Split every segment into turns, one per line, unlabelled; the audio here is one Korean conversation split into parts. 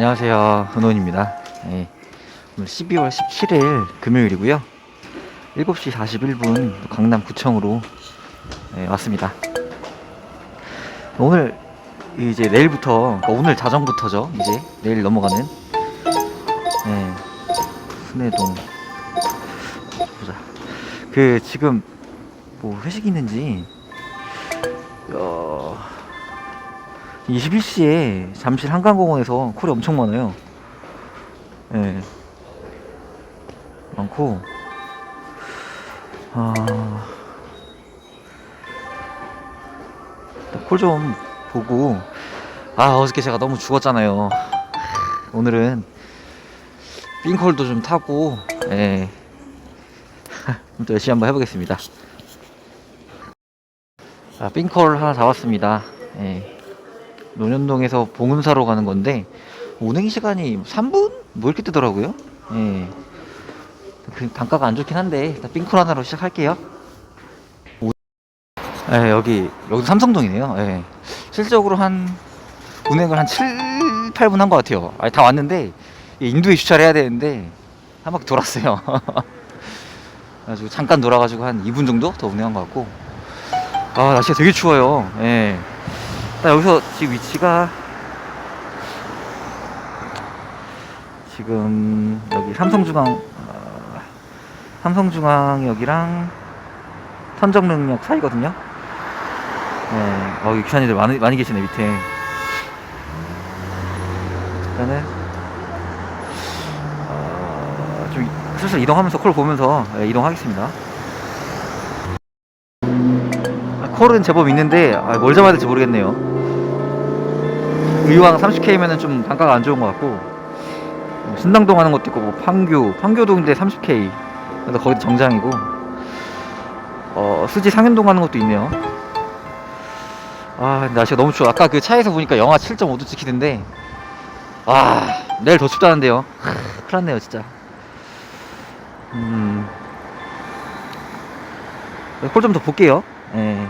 안녕하세요. 은원입니다. 예, 오늘 12월 17일 금요일이고요. 7시 41분 강남 구청으로 예, 왔습니다. 오늘 이제 내일부터 그러니까 오늘 자정부터죠. 이제 내일 넘어가는 예, 순회동 보자. 그 지금 뭐 회식 있는지 어, 21시에 잠실 한강공원에서 콜이 엄청 많아요. 예. 많고, 아, 콜 좀 보고, 아, 어저께 제가 너무 죽었잖아요. 오늘은 冰콜도 좀 타고, 예. 또 열심히 한번 해보겠습니다. 아, 冰콜 하나 잡았습니다. 예. 논현동에서 봉은사로 가는 건데 운행 시간이 3분? 뭐 이렇게 뜨더라고요. 예. 그 단가가 안 좋긴 한데 일단 冰콜 하나로 시작할게요. 오- 예, 여기 여기 삼성동이네요. 예. 실적으로 한 운행을 한 7, 8분 한 것 같아요. 아니, 다 왔는데 이 인도에 주차를 해야 되는데 한 바퀴 돌았어요. 그래가지고 잠깐 돌아가지고 한 2분 정도 더 운행한 것 같고 아 날씨가 되게 추워요. 예. 나 여기서 지금 위치가 지금 여기 삼성중앙 어, 삼성중앙역이랑 선정릉역 사이거든요. 네, 어, 여기 기사님들 많이, 많이 계시네 밑에. 일단은 어, 좀 이- 슬슬 이동하면서 콜 보면서 예, 이동하겠습니다. 아, 콜은 제법 있는데 아, 뭘 잡아야 될지 모르겠네요. 의왕 30K면은 좀 단가가 안 좋은 것 같고 뭐 신당동 하는 것도 있고 뭐 판교 판교동인데 30K 그래서 거기도 정장이고 어 수지 상현동 하는 것도 있네요. 아 근데 날씨가 너무 추워. 아까 그 차에서 보니까 영하 7.5도 찍히던데 아 내일 더 춥다는데요. 하, 큰일 났네요 진짜. 음. 콜좀더 볼게요. 예.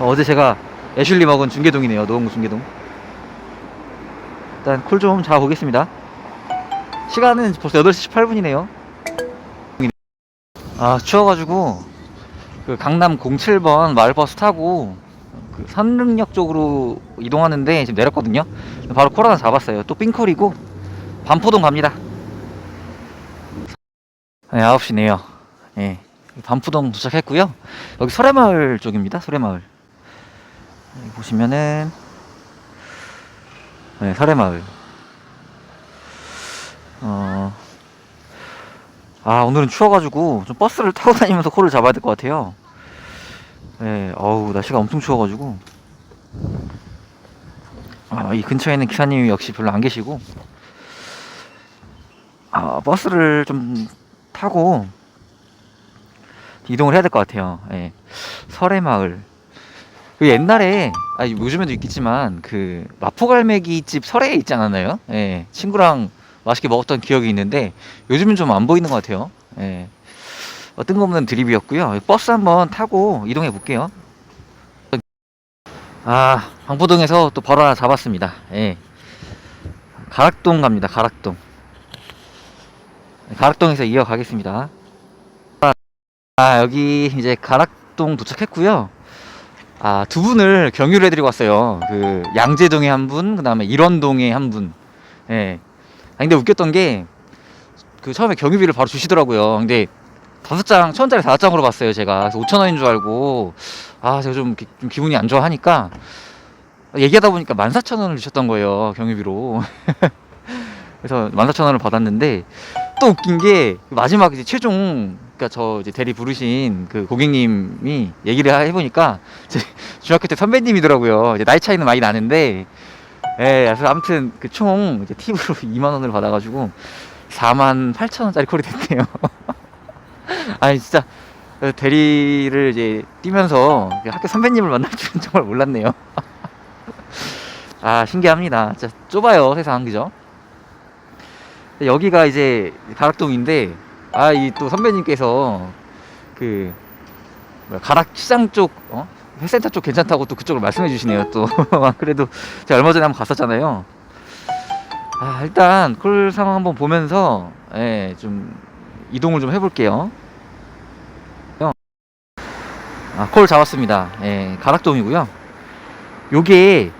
어, 어제 제가 애슐리 먹은 중계동이네요. 노원구 중계동. 일단 콜 좀 잡아보겠습니다. 시간은 벌써 8시 18분이네요. 아, 추워가지고, 그 강남 07번 마을버스 타고, 그 산릉역 쪽으로 이동하는데 지금 내렸거든요. 바로 콜 하나 잡았어요. 또 삥콜이고, 반포동 갑니다. 네, 9시네요. 예. 반포동 도착했고요. 여기 설해마을 쪽입니다. 설해마을. 여기 보시면은 네, 설해마을. 어. 아, 오늘은 추워가지고 좀 버스를 타고 다니면서 코를 잡아야 될 것 같아요. 네, 어우, 날씨가 엄청 추워가지고. 아, 이 근처에 있는 기사님이 역시 별로 안 계시고. 아, 버스를 좀 타고 이동을 해야 될 것 같아요. 예. 설해마을. 그 옛날에 아 요즘에도 있겠지만 그 마포갈매기 집 설해에 있지 않았나요? 예. 친구랑 맛있게 먹었던 기억이 있는데 요즘은 좀 안 보이는 것 같아요. 예. 어, 뜬금없는 드립이었고요. 버스 한번 타고 이동해 볼게요. 아 방포동에서 또 바로 하나 잡았습니다. 예. 가락동 갑니다. 가락동. 가락동에서 이어가겠습니다. 아, 여기 이제 가락동 도착했고요. 아, 두 분을 경유를 해드리고 왔어요. 그, 양재동에 한 분, 그 다음에 일원동에 한 분. 예. 아, 근데 웃겼던 게, 그 처음에 경유비를 바로 주시더라고요. 근데 다섯 장, 천 원짜리 다섯 장으로 봤어요, 제가. 그래서 오천 원인 줄 알고, 아, 제가 좀, 기, 좀 기분이 안 좋아하니까, 얘기하다 보니까 만 사천 원을 주셨던 거예요, 경유비로. 그래서 만 사천 원을 받았는데, 또 웃긴 게 마지막 이제 최종 그러니까 저 이제 대리 부르신 그 고객님이 얘기를 해보니까 제 중학교 때 선배님이더라고요. 이제 나이 차이는 많이 나는데, 예, 그래서 아무튼 그 총 이제 팁으로 2만 원을 받아가지고 4만 8천 원짜리 콜이 됐네요. 아니 진짜 대리를 이제 뛰면서 학교 선배님을 만날 줄은 정말 몰랐네요. 아 신기합니다. 진짜 좁아요 세상 그죠? 여기가 이제 가락동인데 아 이 또 선배님께서 그 뭐야, 가락 시장 쪽 어? 회센터 쪽 괜찮다고 또 그쪽을 말씀해 주시네요 또. 그래도 제가 얼마 전에 한번 갔었잖아요. 아 일단 콜 상황 한번 보면서 예, 좀 이동을 좀 해볼게요. 아, 콜 잡았습니다. 예, 가락동이고요. 요게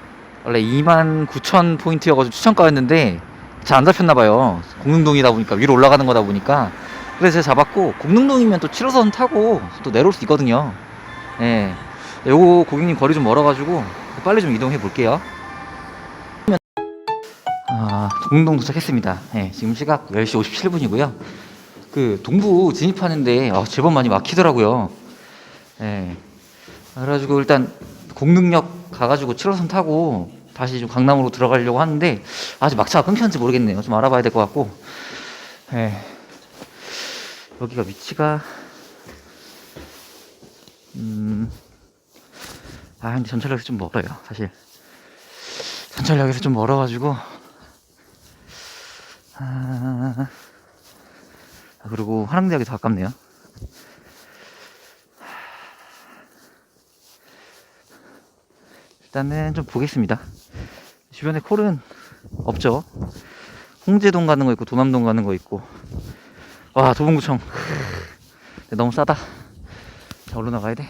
원래 29,000 포인트여가지고 추천가였는데 잘 안 잡혔나봐요. 공릉동이다 보니까 위로 올라가는 거다 보니까 그래서 제가 잡았고 공릉동이면 또 7호선 타고 또 내려올 수 있거든요 예. 요거 고객님 거리 좀 멀어가지고 빨리 좀 이동해 볼게요. 아, 동동 도착했습니다. 예, 지금 시각 10시 57분이고요. 그 동부 진입하는데 아, 제법 많이 막히더라고요. 예. 그래가지고 일단 공릉역 가가지고 7호선 타고 다시 좀 강남으로 들어가려고 하는데 아직 막차가 끊겼는지 모르겠네요. 좀 알아봐야 될 것 같고. 예. 여기가 위치가 음. 아 근데 전철역에서 좀 멀어요 사실. 전철역에서 좀 멀어가지고 아, 아, 그리고 화랑대역이 더 가깝네요. 일단은 좀 보겠습니다. 주변에 콜은 없죠. 홍제동 가는 거 있고 도남동 가는 거 있고 와 도봉구청 너무 싸다 자 얼른 나가야 돼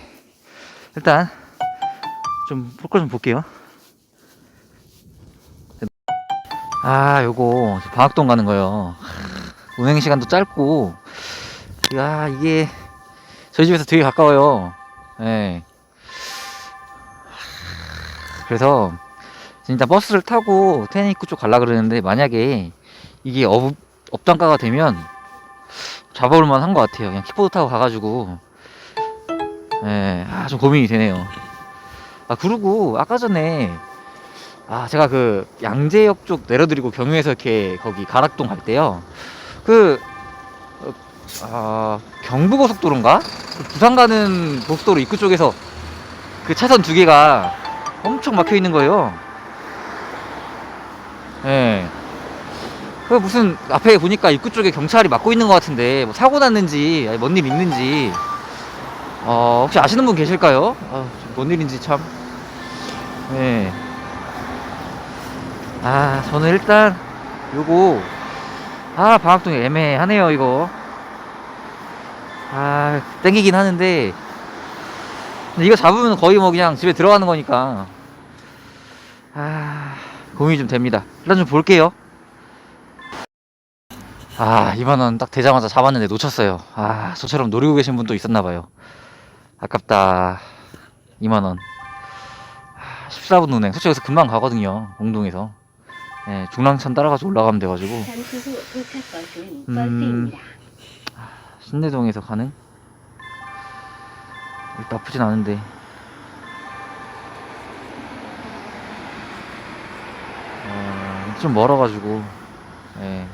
일단 좀볼거좀 볼게요. 아, 요거 방학동 가는 거요. 하, 운행 시간도 짧고, 야 이게 저희 집에서 되게 가까워요. 예. 그래서 진짜 버스를 타고 입구 쪽 갈라 그러는데 만약에 이게 업 업단가가 되면 잡아올 만한 것 같아요. 그냥 킥보드 타고 가가지고 예, 아, 좀 고민이 되네요. 아, 그리고 아까 전에 아, 제가 그 양재역 쪽 내려드리고 경유해서 이렇게 거기 가락동 갈 때요. 그, 어, 아, 경부고속도로인가? 그 부산 가는 고속도로 입구 쪽에서 그 차선 두 개가 엄청 막혀 있는 거예요. 예. 그 무슨 앞에 보니까 입구 쪽에 경찰이 막고 있는 것 같은데 뭐 사고 났는지 아니 뭔 일 있는지 어, 혹시 아시는 분 계실까요? 아, 뭔 일인지 참. 네. 아, 저는 일단 요거 아, 방학동이 애매하네요, 이거. 아, 땡기긴 하는데 이거 잡으면 거의 뭐 그냥 집에 들어가는 거니까. 아, 고민이 좀 됩니다. 일단 좀 볼게요. 아, 2만원 딱 되자마자 잡았는데 놓쳤어요. 아, 저처럼 노리고 계신 분도 있었나 봐요. 아깝다. 2만원. 14분 운행. 솔직히 여기서 금방 가거든요. 공동에서. 예, 중랑천 따라가서 올라가면 돼가지고.
잠시 후 도착 버스는
음.
버스입니다.
신내동에서 가는? 나쁘진 않은데. 어, 좀 멀어가지고. 예.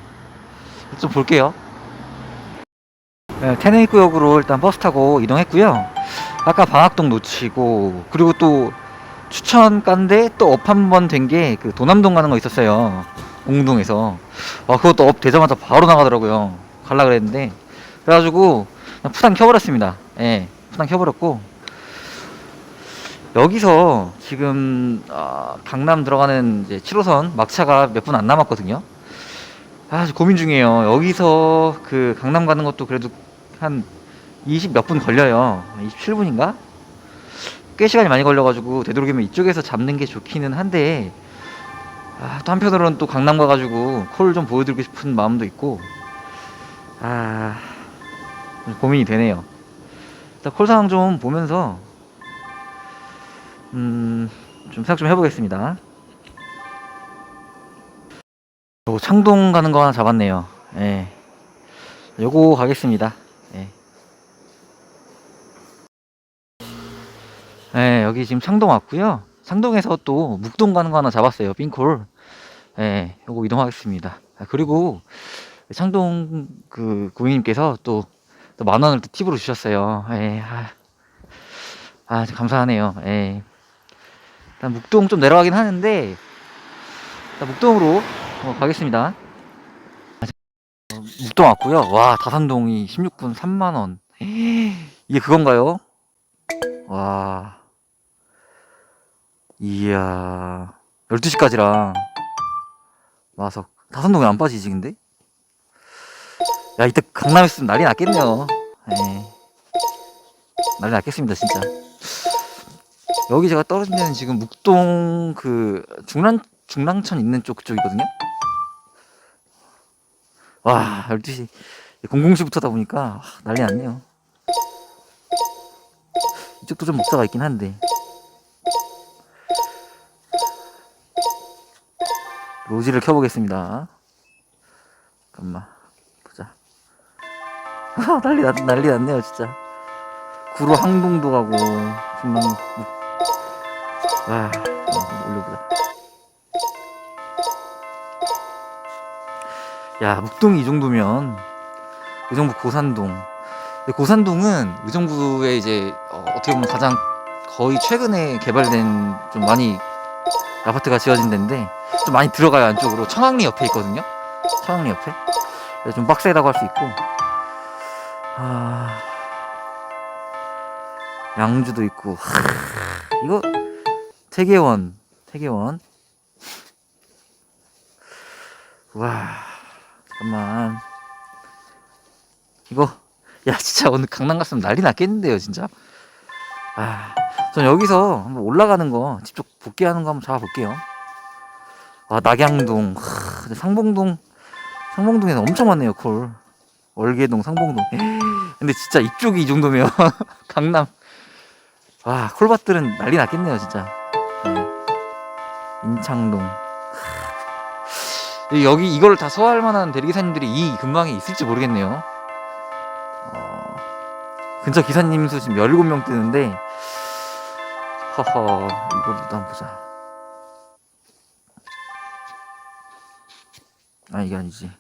좀 볼게요. 네, 태네입구역으로 일단 버스 타고 이동했고요. 아까 방학동 놓치고 그리고 또 추천가인데 또 업 한 번 된 게 그 도남동 가는 거 있었어요. 웅동에서. 아 그것도 업 되자마자 바로 나가더라고요. 갈라 그랬는데 그래가지고 푸당 켜버렸습니다. 예, 푸당 켜버렸고 여기서 지금 아, 강남 들어가는 이제 7호선 막차가 몇 분 안 남았거든요. 아, 저 고민 중이에요. 여기서 그 강남 가는 것도 그래도 한 20 몇 분 걸려요. 27분인가? 꽤 시간이 많이 걸려가지고 되도록이면 이쪽에서 잡는 게 좋기는 한데 아, 또 한편으로는 또 강남 가가지고 콜좀 보여드리고 싶은 마음도 있고 아좀 고민이 되네요. 일단 콜 상황 좀 보면서 음 좀 생각 좀 해보겠습니다. 요 창동 가는 거 하나 잡았네요. 예. 요거 가겠습니다. 예. 예, 여기 지금 창동 왔고요. 창동에서 또 묵동 가는 거 하나 잡았어요. 빈콜. 예, 요거 이동하겠습니다. 아, 그리고 창동 그 고객님께서 또, 또 만 원을 또 팁으로 주셨어요. 예, 아, 아, 감사하네요. 예. 일단 묵동 좀 내려가긴 하는데, 일단 묵동으로 어, 가겠습니다. 어, 묵동 왔고요. 와, 다산동이 16분 3만 원. 이게 그건가요? 와. 이야 12시까지라 마석 다산동에 안 빠지지 근데? 야 이때 강남에 있으면 난리 났겠네요 에이. 난리 났겠습니다 진짜 여기 제가 떨어진 데는 지금 묵동 그 중랑 중랑천 있는 쪽 그쪽이거든요 와 12시 00시부터다 보니까 와, 난리 났네요 이쪽도 좀 먹자가 있긴 한데 로지를 켜보겠습니다. 잠깐만 보자. 아, 난리 났 난리 났네요 진짜. 구로 항동도 가고 중랑 와 어, 올려보자. 야 묵동이 이 정도면 의정부 고산동. 고산동은 의정부에 이제 어, 어떻게 보면 가장 거의 최근에 개발된 좀 많이 아파트가 지어진 데인데 좀 많이 들어가요 안쪽으로. 청학리 옆에 있거든요. 청학리 옆에. 좀 빡세다고 할 수 있고. 아 양주도 있고. 하, 이거 태계원 태계원. 와 잠깐만 이거 야 진짜 오늘 강남 갔으면 난리 났겠는데요 진짜 아, 전 여기서 한번 올라가는 거 직접 복귀하는 거 한번 잡아볼게요. 아, 낙양동, 하, 상봉동, 상봉동에는 엄청 많네요, 콜. 월계동, 상봉동. 근데 진짜 이쪽이 이 정도면 강남. 와, 콜밭들은 난리 났겠네요, 진짜. 네. 인창동. 하. 여기 이걸 다 소화할 만한 대리기사님들이 이 근방에 있을지 모르겠네요. 어, 근처 기사님 수 지금 17명 뜨는데 허허 이걸 일단 보자 아 이게 아니지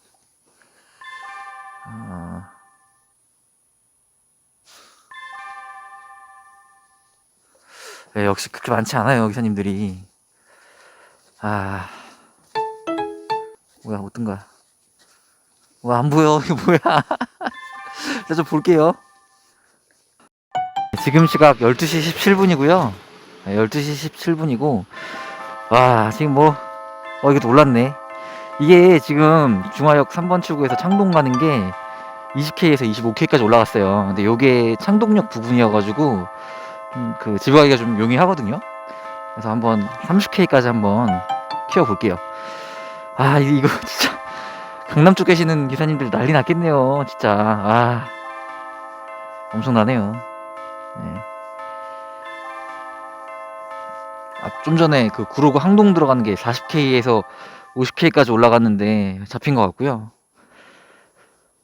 아 네, 역시 그렇게 많지 않아요 기사님들이 아 뭐야 어떤 거야 와 안 보여. 이게 뭐야? 자좀 볼게요. 지금 시각 12시 17분이고요. 12시 17분이고 와 지금 뭐어 이게 놀랐네. 이게 지금 중화역 3번 출구에서 창동 가는 게 20K에서 25K까지 올라갔어요. 근데 요게 창동역 부분이어가지고 좀그 집에 가기가 좀 용이하거든요. 그래서 한번 30K까지 한번 키워볼게요 아 이- 이거 진짜 강남 쪽 계시는 기사님들 난리 났겠네요 진짜 아 엄청나네요 네. 아, 좀 전에 그 구로구 항동 들어가는 게 40K에서 50K까지 올라갔는데 잡힌 것 같고요.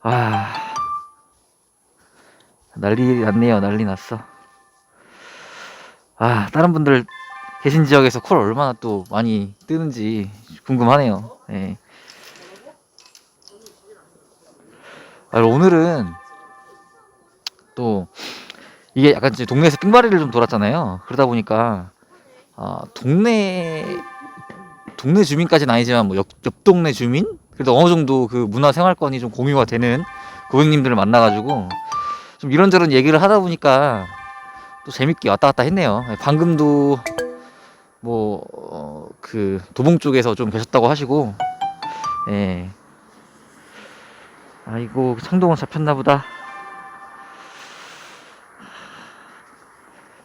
아, 난리 났네요. 난리 났어. 아, 다른 분들 계신 지역에서 콜 얼마나 또 많이 뜨는지 궁금하네요. 예. 아, 오늘은 또 이게 약간 이제 동네에서 삥바리를 좀 돌았잖아요. 그러다 보니까 아, 동네 동네 주민까지는 아니지만 뭐 옆, 옆 동네 주민 그래도 어느 정도 그 문화 생활권이 좀 공유가 되는 고객님들을 만나가지고 좀 이런저런 얘기를 하다 보니까 또 재밌게 왔다 갔다 했네요. 방금도 뭐 그 도봉 쪽에서 좀 계셨다고 하시고 예. 아이고 창동은 잡혔나 보다.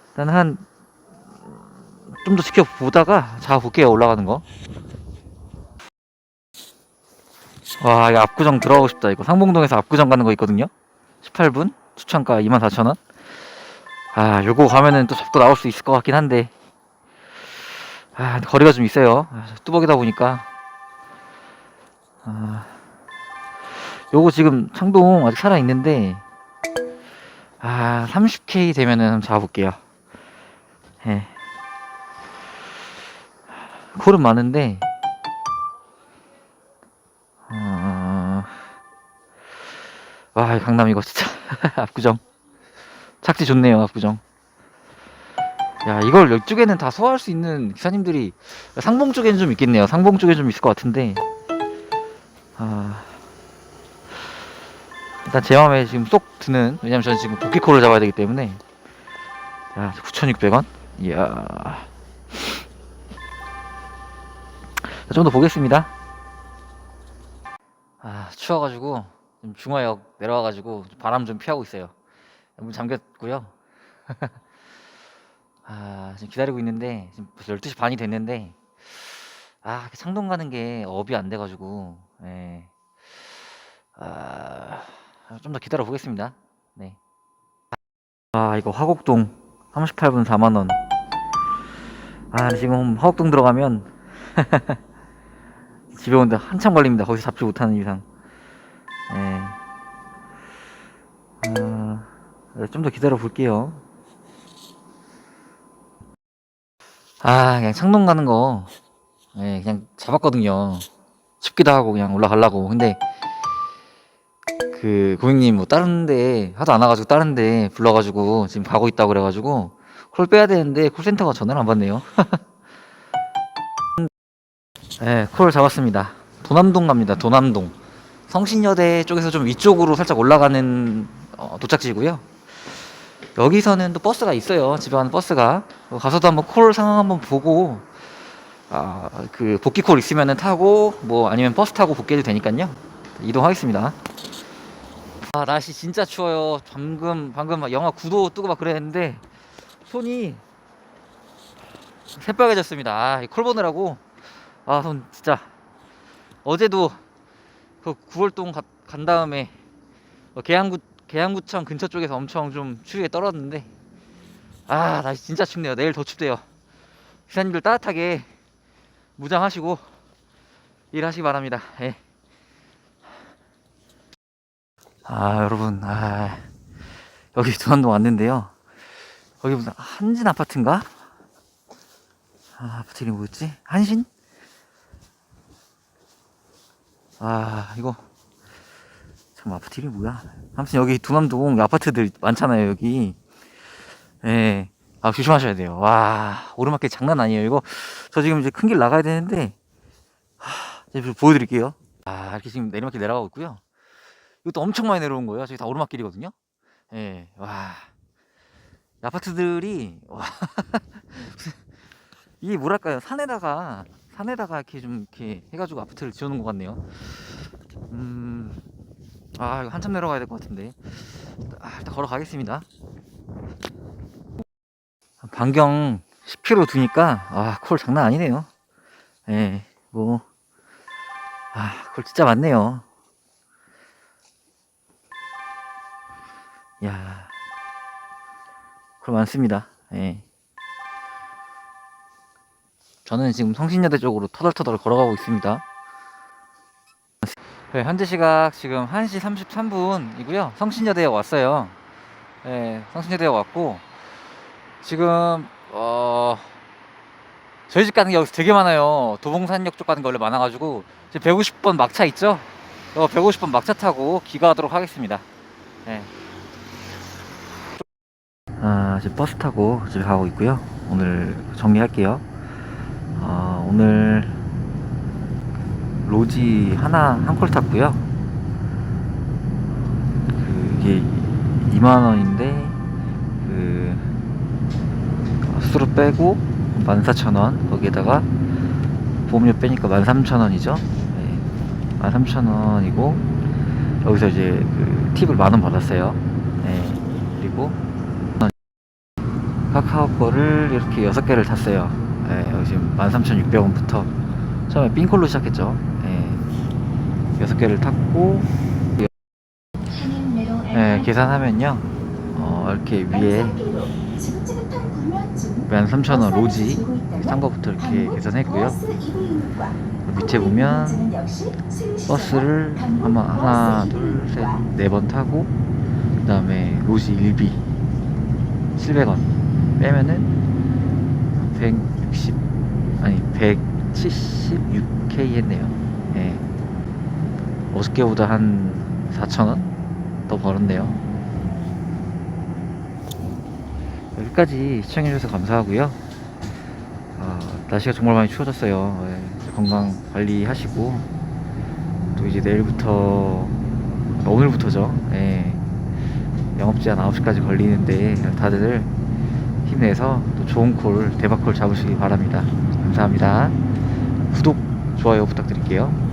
일단 한 좀 더 지켜보다가 잡아볼게요 올라가는 거. 와 이거 압구정 들어가고 싶다 이거 상봉동에서 압구정 가는 거 있거든요. 18분 추천가 24,000원. 아 요거 가면은 또 잡고 나올 수 있을 것 같긴 한데 아 거리가 좀 있어요. 아, 뚜벅이다 보니까 아 요거 지금 창동 아직 살아 있는데 아 30K 되면은 한번 잡아볼게요. 예. 콜은 많은데 어... 와 강남 이거 진짜 압구정 착지 좋네요 압구정 야 이걸 이쪽에는 다 소화할 수 있는 기사님들이 상봉 쪽에는 좀 있겠네요 상봉 쪽에 좀 있을 것 같은데 아 일단 제 마음에 지금 쏙 드는 왜냐면 저는 지금 복귀콜을 잡아야 되기 때문에 자 9,600원 이야 좀 더 보겠습니다. 아, 추워가지고 중화역 내려와가지고 바람 좀 피하고 있어요. 문 잠겼고요. 아, 지금 기다리고 있는데 지금 벌써 12 시 반이 됐는데 아, 창동 가는 게 업이 안 돼 가지고 예. 아, 좀 더 기다려 보겠습니다. 네. 아, 이거 화곡동 38 분 4만 원. 아, 지금 화곡동 들어가면 집에 오는데 한참 걸립니다. 거기서 잡지 못하는 이상. 예. 아, 좀 더 기다려 볼게요. 아, 그냥 창동 가는 거, 예, 그냥 잡았거든요. 춥기도 하고 그냥 올라가려고. 근데 그 고객님 뭐 다른데 하도 안 와가지고 다른데 불러가지고 지금 가고 있다고 그래가지고 콜 빼야 되는데 콜센터가 전화를 안 받네요. 네, 콜 잡았습니다. 도남동 갑니다. 도남동. 성신여대 쪽에서 좀 위쪽으로 살짝 올라가는 어, 도착지고요. 여기서는 또 버스가 있어요. 집에 가는 버스가. 어, 가서도 한번 콜 상황 한번 보고 아, 그 복귀 콜 있으면은 타고 뭐 아니면 버스 타고 복귀해도 되니까요. 이동하겠습니다. 아, 날씨 진짜 추워요. 방금 방금 막 영하 9도 뜨고 막 그랬는데 손이 새빨개졌습니다. 아, 이콜 보느라고 아, 손 진짜 어제도 그 9월동 가- 간 다음에 어, 계양구 계양구청 근처 쪽에서 엄청 좀 추위에 떨었는데 아, 날씨 진짜 춥네요. 내일 더 춥대요. 기사님들 따뜻하게 무장하시고 일하시기 바랍니다. 예. 아, 여러분, 아, 여기 두안동 왔는데요. 여기 무슨 한진 아파트인가? 아, 아파트 이름이 뭐였지? 한신? 아, 이거. 참, 아파트 이름이 뭐야? 아무튼 여기 두남동 아파트들 많잖아요, 여기. 예. 아, 조심하셔야 돼요. 와, 오르막길 장난 아니에요. 이거, 저 지금 이제 큰 길 나가야 되는데, 하, 제가 좀 보여드릴게요. 아, 이렇게 지금 내리막길 내려가고 있고요. 이것도 엄청 많이 내려온 거예요. 저기 다 오르막길이거든요. 예, 와. 이 아파트들이, 와. 이게 뭐랄까요. 산에다가, 산에다가 이렇게 좀 이렇게 해가지고 아파트를 지어놓은 것 같네요. 음, 아, 이거 한참 내려가야 될 것 같은데. 아, 일단 걸어가겠습니다. 반경 10km 두니까, 아, 콜 장난 아니네요. 예, 뭐, 아, 콜 진짜 많네요. 야, 콜 많습니다. 예. 저는 지금 성신여대 쪽으로 터덜터덜 걸어가고 있습니다. 네, 현재 시각 지금 1시 33분이고요. 성신여대에 왔어요. 네, 성신여대에 왔고 지금 어 저희 집 가는 게 여기서 되게 많아요. 도봉산역 쪽 가는 게 원래 많아가지고 지금 150번 막차 있죠? 어, 150번 막차 타고 귀가하도록 하겠습니다. 네. 아, 지금 버스 타고 집에 가고 있고요. 오늘 정리할게요. 아, 오늘 로지 하나 한 콜 탔고요. 그게 2만 원인데 그 수수료 빼고 14,000원 거기에다가 보험료 빼니까 13,000원이죠. 네. 13,000원이고 여기서 이제 그 팁을 만 원 받았어요. 네. 그리고 카카오 거를 이렇게 6개를 탔어요. 네, 여기 지금 13,600원부터 처음에 삥콜로 시작했죠. 여섯 개를 탔고 예, 네, 계산하면요 어, 이렇게 위에 13,000원 로지 싼 거부터 이렇게 계산했고요 밑에 보면 버스를 아마 하나 둘셋네 번 타고 그 다음에 로지 1비 700원 빼면은 160 아니 176K 했네요 네. 5스케보다 한 4,000원? 더 벌었네요. 여기까지 시청해주셔서 감사하고요. 아, 날씨가 정말 많이 추워졌어요. 예, 건강 관리하시고 또 이제 내일부터 아, 오늘부터죠. 예, 영업제한 9시까지 걸리는데 다들 힘내서 또 좋은 콜 대박 콜 잡으시기 바랍니다. 감사합니다. 구독 좋아요 부탁드릴게요.